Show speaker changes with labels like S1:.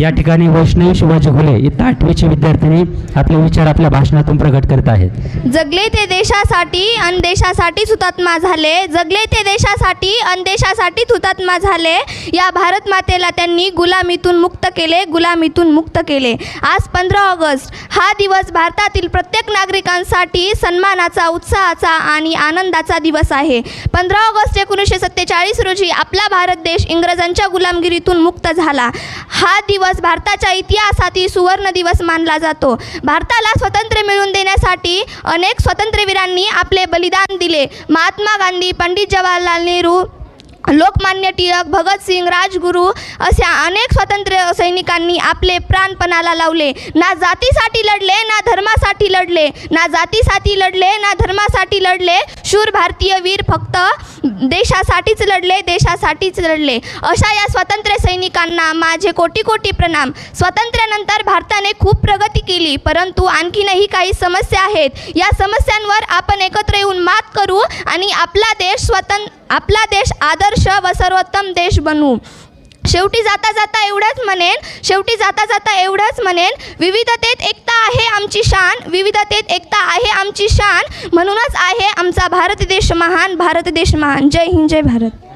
S1: या ठिकाणी वैष्णवी शिवाजी घुले इथं आठवीचे विद्यार्थिनी आपले विचार आपल्या भाषणातून प्रकट करत आहेत.
S2: जगले ते देशासाठी अन देशासाठीच हुतात्मा झाले. जगले ते देशासाठी अन देशासाठीच हुतात्मा झाले. या भारत मातेला त्यांनी गुलामीतून मुक्त केले गुलामीतून मुक्त केले. आज पंधरा ऑगस्ट हा दिवस भारतातील प्रत्येक नागरिकांसाठी सन्मानाचा उत्साहाचा आणि आनंदाचा दिवस आहे. पंधरा ऑगस्ट एकोणीसशे सत्तेचाळीस रोजी आपला भारत देश इंग्रजांच्या गुलामगिरीतून मुक्त झाला. हा दिवस भारताच्या इतिहासातील सुवर्ण दिवस मानला जातो. भारताला स्वातंत्र्य मिळवून देण्यासाठी अनेक स्वातंत्र्यवीरांनी आपले बलिदान दिले. महात्मा गांधी पंडित जवाहरलाल नेहरू लोकमान्य टिळक भगतसिंग राजगुरू अशा अनेक स्वातंत्र्य सैनिकांनी आपले प्राणपणाला लावले. ना जातीसाठी लढले ना धर्मासाठी लढले. ना जातीसाठी लढले ना धर्मासाठी लढले. शूर भारतीय वीर फक्त देशासाठीच लढले देशासाठीच लढले. अशा या स्वातंत्र्य सैनिकांना माझे कोटी कोटी प्रणाम. स्वातंत्र्यानंतर भारताने खूप प्रगती केली परंतु आणखीनही काही समस्या आहेत. या समस्यांवर आपण एकत्र येऊन मात करू आणि आपला देश स्वतं आपला देश आदर्श व सर्वोत्तम देश बनवू शेवटी जाता जाता एवढंच म्हणेन शेवटी जाता जाता एवढंच म्हणेन विविधतेत एकता आहे आमची शान विविधतेत एकता आहे आमची शान म्हणूनच आहे आमचा भारत देश महान भारत देश महान. जय हिंद जय भारत.